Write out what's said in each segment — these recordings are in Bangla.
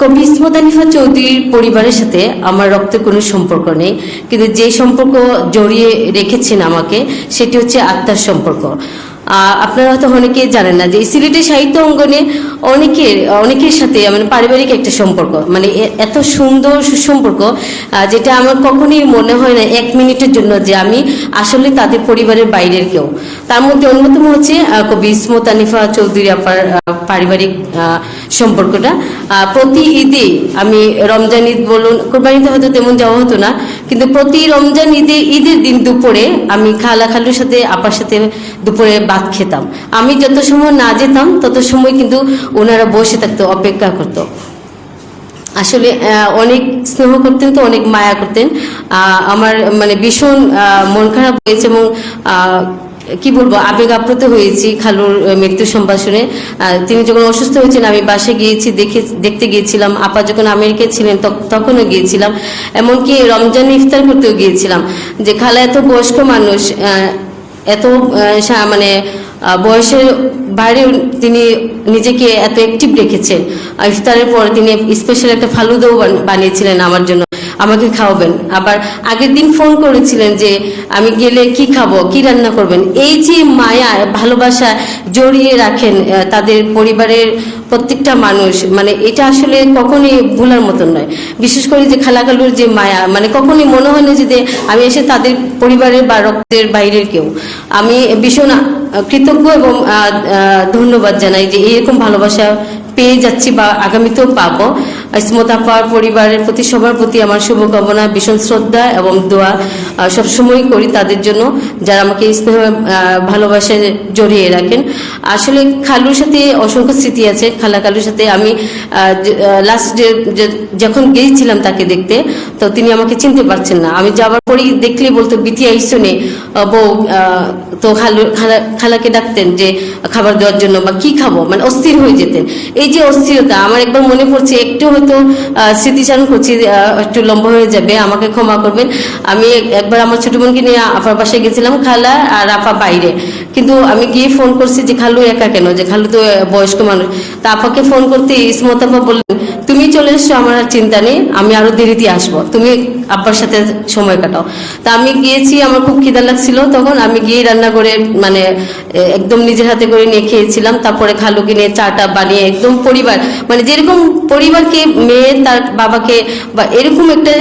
কবি ইসমত চৌধুরীর পরিবারের সাথে আমার রক্তের কোনো সম্পর্ক নেই, কিন্তু যে সম্পর্ক জড়িয়ে রেখেছেন আমাকে, সেটি হচ্ছে আত্মার সম্পর্ক। আপনারা হয়তো অনেকেই জানেন না যে সিলেটের সাহিত্য অঙ্গনে অনেকের অনেকের সাথে মানে পারিবারিক একটা সম্পর্ক। মানে এত সুন্দর সুসম্পর্ক যেটা আমার কখনোই মনে হয় না এক মিনিটের জন্য যে আমি আসলে তাদের পরিবারের বাইরের কেউ। তার মধ্যে অন্যতম হচ্ছে কবি ইসমত আনিফা চৌধুরী আপার পারিবারিক সম্পর্কটা। প্রতি ঈদে আমি রমজান ঈদ বলুন, কোরবানিতে হয়তো তেমন যাওয়া হতো না, কিন্তু প্রতি রমজান ঈদে, ঈদের দিন দুপুরে আমি খালা খালুর সাথে, আপার সাথে দুপুরে ভাত খেতাম। আমি যত সময় না যেতাম, তত সময় কিন্তু ওনারা বসে থাকতো, অপেক্ষা করতো। আসলে অনেক স্নেহ করতেন তো, অনেক মায়া করতেন। আমার মানে ভীষণ মন খারাপ হয়েছে এবং কি বলব, আবেগ আপ্লুত হয়েছি খালুর মৃত্যু সম্ভাষণে। তিনি যখন অসুস্থ হয়েছেন, আমি বাসে গিয়েছি, দেখে, দেখতে গিয়েছিলাম। আপা যখন আমেরিকায় ছিলেন, তখ- তখনও গিয়েছিলাম। এমনকি রমজান ইফতার করতেও গিয়েছিলাম। যে খালা এত বয়স্ক মানুষ এত মানে বয়সের বাইরে তিনি নিজেকে এত অ্যাক্টিভ রেখেছেন। ইফতারের পর তিনি স্পেশাল একটা ফালুদাও বানিয়েছিলেন আমার জন্য। আমাকে খাওয়াবেন। আবার আগের দিন ফোন করেছিলেন যে, আমি গেলে কি খাব? কি রান্না করবেন? এই যে মায়া, ভালোবাসা জড়িয়ে রাখেন তাদের পরিবারের প্রত্যেকটা মানুষ মানে এটা আসলে কখনই ভুলার মতন নয়। বিশেষ করে যে খালাকালুর যে মায়া মানে কখনোই মনে হয় না যে আমি এসে তাদের পরিবারের বা রক্তের বাইরের কেউ। আমি ভীষণ কৃতজ্ঞ এবং ধন্যবাদ জানাই যে এরকম ভালোবাসা পেয়ে যাচ্ছি বা আগামীতেও পাবো। ইসমত পরিবারের প্রতি, সবার প্রতি আমার শুভকামনা, ভীষণ শ্রদ্ধা এবং দোয়া সবসময় করি তাদের জন্য, যারা আমাকে স্নেহ ভালোবাসায় জড়িয়ে রাখেন। আসলে খালুর সাথে অসংখ্য স্মৃতি আছে। খালা কালুর সাথে আমি লাস্ট যখন গিয়েছিলাম তাকে দেখতে, তো তিনি আমাকে চিনতে পারছেন না। আমি যাওয়ার পরেই দেখলে বলতো, বিতি আইসনে বউ তো খালু, খালা- খালাকে ডাকতেন যে, খাবার দেওয়ার জন্য বা কি খাব? মানে অস্থির হয়ে যেতেন। এই যে অস্থিরতা, আমার একবার মনে পড়ছে, একটু হয়তো স্মৃতিচারণ করছি একটু লম্বা হয়ে যাবে, আমাকে ক্ষমা করবেন। আমি একবার আমার ছোট বোনকে নিয়ে আপার বাসায় গেছিলাম, খালা আর আপা বাইরে। কিন্তু আমি গিয়ে ফোন করছি যে, খালু একা কেন? যে, খালু তো বয়স্ক মানুষ। তা আপাকে ফোন করতে ইসমত আপা বললেন, তুমি চলে এসছো, আমার চিন্তা নেই, আমি আরও দেরিতে আসব। তুমি আব্বার সাথে সময় কাটাও। তা আমি গিয়েছি, আমার খুব খিদা লাগছিল তখন। আমি গিয়ে রান্না করে মানে একদম নিজের হাতে করে নিয়ে খেয়েছিলাম। তারপরে খালুকে নিয়ে চাটা বানিয়ে একদম পরিবার মানে যেরকম পরিবারকে, মেয়ে, তার বাবাকে বা এরকম একটা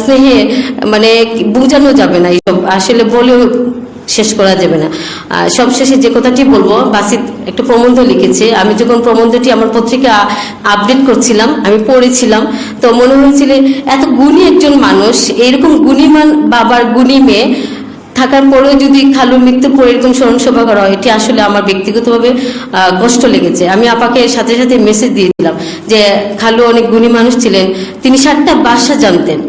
স্নেহে মানে বোঝানো যাবে না এইসব। আসলে বলেও শেষ করা যাবে না। সবশেষে যে কথাটি বলব বাসিত একটা প্রবন্ধ লিখেছে। আমি যখন প্রবন্ধটি আমার পত্রিকা আপডেট করছিলাম, আমি পড়েছিলাম, তো মনে হয়েছিল এত গুণী একজন মানুষ, এরকম গুণীমান বাবার গুণী মেয়ে থাকার পরেও যদি খালু মৃত্যু পরে এরকম স্মরণ সভা করা হয়, এটি আসলে আমার ব্যক্তিগতভাবে কষ্ট লেগেছে। আমি আপাকে সাথে সাথে মেসেজ দিয়েছিলাম যে খালু অনেক গুণী মানুষ ছিলেন। তিনি সাতটা ভাষা জানতেন।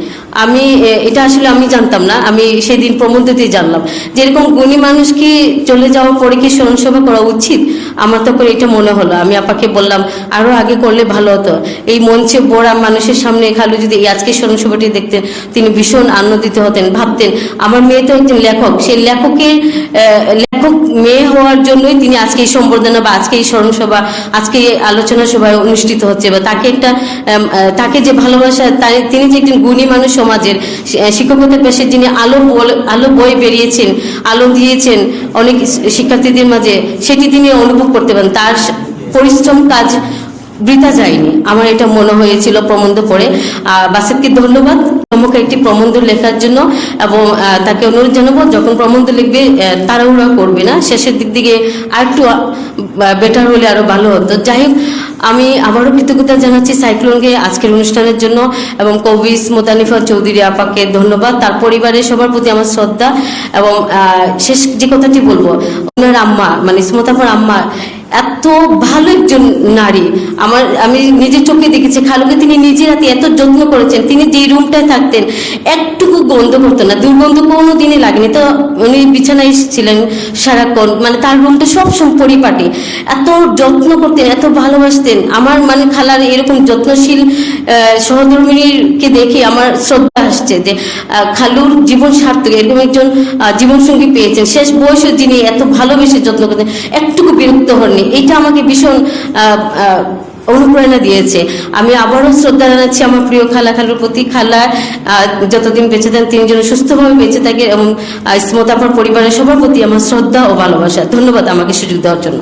আমি এটা আসলে আমি জানতাম না। আমি সেদিন প্রবন্ধতেই জানলাম। যে এরকম গুণী মানুষ কি চলে যাওয়ার পরে কি স্মরণ সভা করা উচিত? আমার তখন এটা মনে হলো। আমি আপাকে বললাম, আরও আগে করলে ভালো হতো। এই মঞ্চে বড়া মানুষের সামনে খালু যদি আজকে স্মরণসভাটি দেখতেন, তিনি ভীষণ আনন্দিত হতেন, ভাবতেন। আমার মেয়ে তো একজন লেখক। সেই লেখকের লেখক মেয়ে হওয়ার জন্যই তিনি আজকে এই সম্বর্ধনা বা আজকে এই স্মরণ সভা আজকে এই আলোচনা সভায় অনুষ্ঠিত হচ্ছে বা তাকে একটা তাকে যে ভালোবাসা তিনি যে একজন গুণী মানুষ সমাজের শিক্ষকতার পেশে যিনি আলো আলো বই বেরিয়েছেন আলো দিয়েছেন অনেক শিক্ষার্থীদের মাঝে সেটি তিনি অনুভব করতে পারেন। তার পরিশ্রম কাজ বৃথা যায়নি। আমার এটা মনে হয়েছিল প্রবন্ধ পড়ে। আহ, বাসেতকে ধন্যবাদ। আমাকে একটি প্রবন্ধ লেখার জন্য এবং তাকে অনুরোধ জানাব, যখন প্রবন্ধ লিখবে তাড়াহুড়া করবে না। শেষের দিক দিকে আরেকটু বেটার হলে আরও ভালো হতো। যাই হোক, আমি আবারও কৃতজ্ঞতা জানাচ্ছি সাইক্লোনকে আজকের অনুষ্ঠানের জন্য এবং কবিস মোতানিফা চৌধুরী আপাকে ধন্যবাদ। তার পরিবারের সবার প্রতি আমার শ্রদ্ধা এবং শেষ যে কথাটি বলব, ওনার আম্মা মানে ইসমতাফার আম্মা এত ভালো একজন নারী। আমার, আমি নিজের চোখে দেখেছি খালুকে। তিনি নিজের হাতে এত যত্ন করেছেন। তিনি যে রুমটায় থাকতেন, একটুকু গন্ধ করতো না। দুর্গন্ধ কোনো দিনই লাগেনি। তো উনি বিছানায় এসেছিলেন সারাক্ষণ। মানে তার রুমটা সবসময় পরিপাটি। এত যত্ন করতেন, এত ভালোবাসতেন। আমার মানে খালার এরকম যত্নশীল সহধর্মিনীকে দেখে আমার শ্রদ্ধা আসছে যে খালুর জীবন সার্থক, এরকম একজন জীবনসঙ্গী পেয়েছেন। শেষ বয়সে যিনি এত ভালোবেসে যত্ন করতেন, একটুকু বিরক্ত হননি। এটা আমাকে ভীষণ অনুপ্রেরণা দিয়েছে। আমি আবারও শ্রদ্ধা জানাচ্ছি আমার প্রিয় খালা খালুর প্রতি। খালা যতদিন বেঁচে থাকেন তিনি যেন সুস্থভাবে বেঁচে থাকে এবং স্মতাপার পরিবারের সবার প্রতি আমার শ্রদ্ধা ও ভালোবাসা। ধন্যবাদ আমাকে সুযোগ দেওয়ার জন্য।